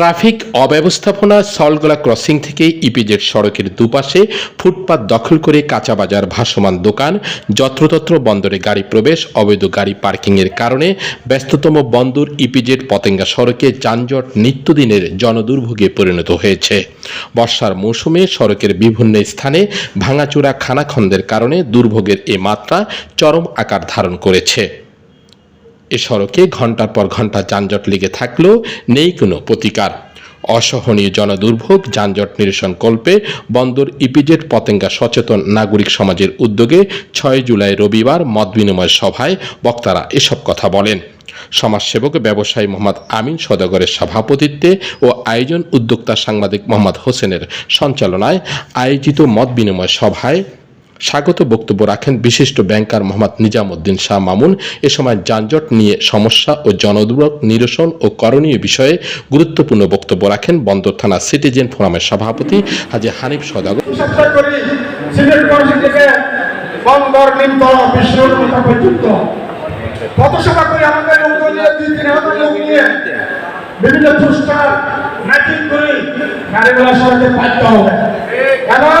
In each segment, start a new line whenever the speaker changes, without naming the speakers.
Traffic অব্যবস্থাপনা Solgola crossing থেকে EPZ সড়কের দুপাশে ফুটপাত দখল করে কাঁচা বাজার ভাসমান দোকান, যত্রতত্র বন্দরে গাড়ি প্রবেশ, অবৈধ গাড়ি পার্কিংয়ের কারণে ব্যস্ততম বন্দর ইপিজেড পতেঙ্গা সড়কে যানজট নিত্যদিনের জনদুর্ভোগে পরিণত হয়েছে। বর্ষার মৌসুমে সড়কের বিভিন্ন স্থানে ভাঙাচোরা খানাখন্দের কারণে দুর্ভোগের এ মাত্রা চরম আকার ধারণ করেছে। এ সড়কে ঘণ্টার পর ঘণ্টা যানজট লেগে থাকলেও নেই কোনো প্রতিকার। অসহনীয় জনদুর্ভোগ, যানজট নিরসন কল্পে বন্দর ইপিজেড পতেঙ্গা সচেতন নাগরিক সমাজের উদ্যোগে ছয় জুলাই রবিবার মত বিনিময় সভায় বক্তারা এসব কথা বলেন। সমাজসেবক ব্যবসায়ী মোহাম্মদ আমিন সদাগরের সভাপতিত্বে ও আয়োজন উদ্যোক্তা সাংবাদিক মোহাম্মদ হোসেনের সঞ্চালনায় আয়োজিত মত বিনিময় সভায় স্বাগত বক্তব্য রাখেন বিশিষ্ট ব্যাংকার মোহাম্মদ নিজামুদ্দিন শাহ মামুন। এ সময় যানজট নিয়ে সমস্যা ও জনদুর্ভোগ নিরসন ও করণীয় বিষয়ে গুরুত্বপূর্ণ বক্তব্য রাখেন বন্দর থানা সিটিজেন ফোরামের সভাপতি হাজি হানিফ সদাগর।
বিভিন্ন পোস্টার ম্যাচিং করে গাড়িগুলো সরাতে বাধ্য হবে। এবং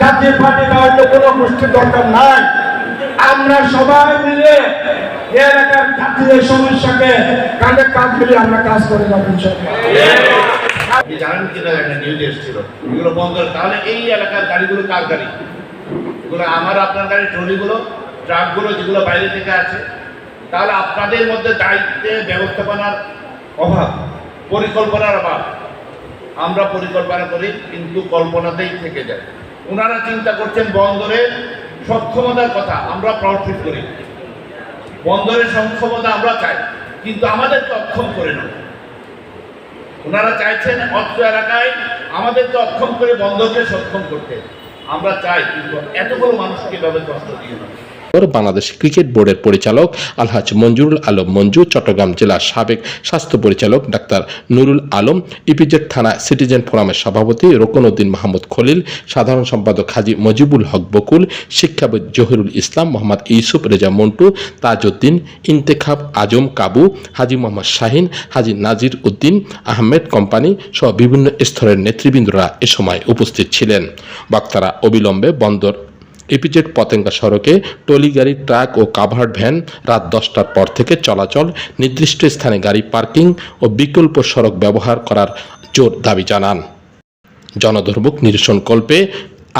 জাতীয় পার্টি কোনো গোষ্ঠীর দরকার নাই। আমরা সবাই মিলে এলাকার জাতীয় সমস্যাকে কাঁধে মিলিয়ে আমরা কাজ করে যাব
জানেন কিনা একটা নিউজ এসেছিল। এগুলো বন্ধ তাহলে এই এলাকার গাড়িগুলো কার গাড়ি? এগুলো আমার আপনার গাড়ি ট্রলিগুলো, ট্রাকগুলো যেগুলো বাইরে থেকে আছে, তাহলে আপনাদের মধ্যে দায়িত্বে ব্যবস্থাপনার অভাব, পরিকল্পনার অভাব। আমরা পরিকল্পনা করি, কিন্তু কল্পনাতেই থেকে যায়। ওনারা চিন্তা করছেন বন্দরের সক্ষমতার কথা, আমরা প্রফিট করি। বন্দরের সক্ষমতা আমরা চাই, কিন্তু আমাদেরকে অক্ষম করে না ওনারা চাইছেন অত্র এলাকায় আমাদেরকে অক্ষম করে বন্দরকে সক্ষম করতে। আমরা চাই, কিন্তু এতগুলো মানুষকে এভাবে কষ্ট দিয়ে না।
বাংলাদেশ ক্রিকেট বোর্ডের পরিচালক আলহাজ মঞ্জুরুল আলম মঞ্জু, চট্টগ্রাম জেলার সাবেক স্বাস্থ্য পরিচালক ডাক্তার নুরুল আলম, ইপিজেড থানা সিটিজেন ফোরামের সভাপতি রোকনউদ্দিন মাহমুদ খলিল, সাধারণ সম্পাদক হাজি মজিবুল হক বকুল, শিক্ষাবিদ জহিরুল ইসলাম মোহাম্মদ ইউসুফ রেজা মন্টু, তাজউদ্দিন, ইন্তেখাব আজম কাবু, হাজি মোহাম্মদ শাহিন, হাজি নাজির উদ্দিন, আহমেদ কোম্পানি সহ বিভিন্ন স্তরের নেতৃবৃন্দরা এ সময় উপস্থিত ছিলেন। বক্তারা অবিলম্বে বন্দর ইপিজেড পতেঙ্গা সড়কে টলি গাড়ি, ট্রাক ও কাভার্ড ভ্যান রাত দশটার পর থেকে চলাচল, নির্দিষ্ট স্থানে গাড়ি পার্কিং ও বিকল্প সড়ক ব্যবহার করার জোর দাবি জানান। জনদুর্ভোগ নিরসন কল্পে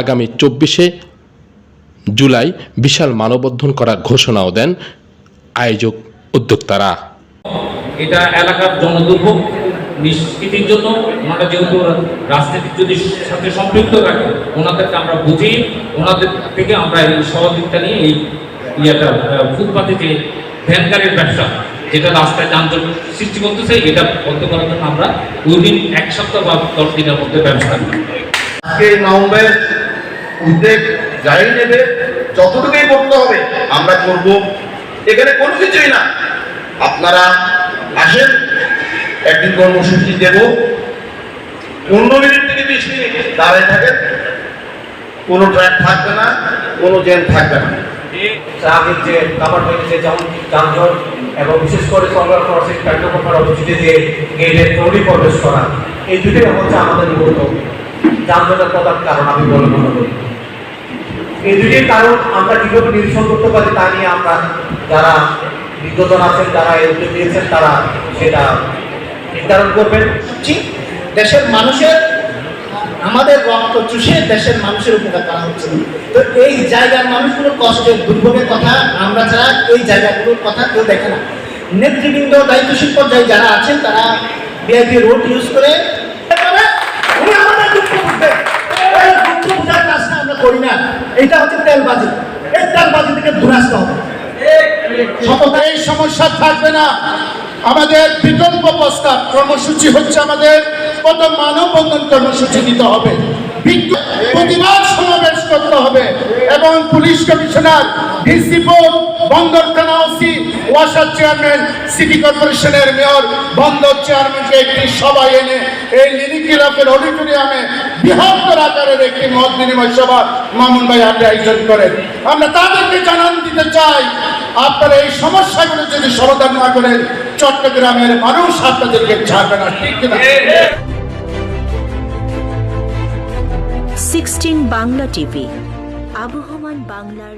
আগামী চব্বিশে জুলাই বিশাল মানববন্ধন করার ঘোষণাও দেন আয়োজক উদ্যোক্তারা।
এটা এলাকার জনদুর্ভোগ। নিষ্কৃতির জন্য ওনারা যেহেতু রাজনীতির যদি সাথে সম্পৃক্ত থাকে, ওনাদেরকে আমরা বুঝি, ওনাদের থেকে আমরা এই সহযোগিতা নিয়ে এই ইয়েটা ফুটপাতে যে ভ্যান গাড়ির ব্যবসা, যেটা রাস্তায় যানজট সৃষ্টি করতেছে, এটা বন্ধ করার জন্য আমরা উইদিন এক সপ্তাহ বা দশ দিনের মধ্যে ব্যবস্থা
আজকে নভেম্বর উদ্যোগ যাই নেবে, যতটুকুই করতে হবে আমরা করব। এখানে কোনো কিছুই না। আপনারা আসেন একদিন কর্মসূচি দেব। পনেরো মিনিট থেকে বিশ মিনিট দাঁড়ায় থাকেন। কোনো ট্র্যাক থাকবে না, কোনো জ্যাম থাকবে না।
যে যানজট এবং বিশেষ করে অবস্থিতি দিয়ে প্রবেশ করা, এই আমাদের যানজটের কারণ, আমি মনে করি। এই কারণ আমরা কীভাবে নিরসন করতে পারি তা নিয়ে আমরা যারা বিজ্ঞজন আছেন, যারা এই উদ্যোগ নিয়েছেন, তারা সেটা নির্ধারণ করবেন
করছি। দেশের মানুষের আমাদের রক্ত চুষে দেশের মানুষের উপকার করা হচ্ছে। তো এই জায়গার মানুষগুলোর কষ্টের দুর্ভোগের কথা আমরা ছাড়া এই জায়গাগুলোর কথা কেউ দেখে না। নেতৃবৃন্দ দায়িত্বশীল পর্যায়ে যারা আছেন তারা বিআইপি রোড ইউজ করে করি না। এটা হচ্ছে তেলবাজি। এই তেলবাজি থেকে দূরে আসতে হবে। সমস্যা থাকবে না।
আমাদের বিকল্প প্রস্তাব কর্মসূচি হচ্ছে আমাদের প্রথম মানববন্ধন কর্মসূচি দিতে হবে। প্রতিবাদ সমাবেশ করতে হবে এবং পুলিশ কমিশনার ডিসিপো বন্দর থানা ওসি, ওয়াসার চেয়ারম্যান, সিটি কর্পোরেশনের মেয়র, বন্দর চেয়ারম্যানকে একটি সভা এনে এই লিলি ক্লাবের অডিটোরিয়ামে বৃহত্তর আকারের একটি মত বিনিময় সভা মামুন ভাই আপনি আয়োজন করেন। আমরা তাদেরকে জানান দিতে চাই, আপনারা এই সমস্যাগুলো যদি সমাধান না করেন চট্টগ্রামের মানুষ আপনাদেরকে ছাড়বে না ঠিক না
সিক্সটিন বাংলা টিভি আবহমান বাংলার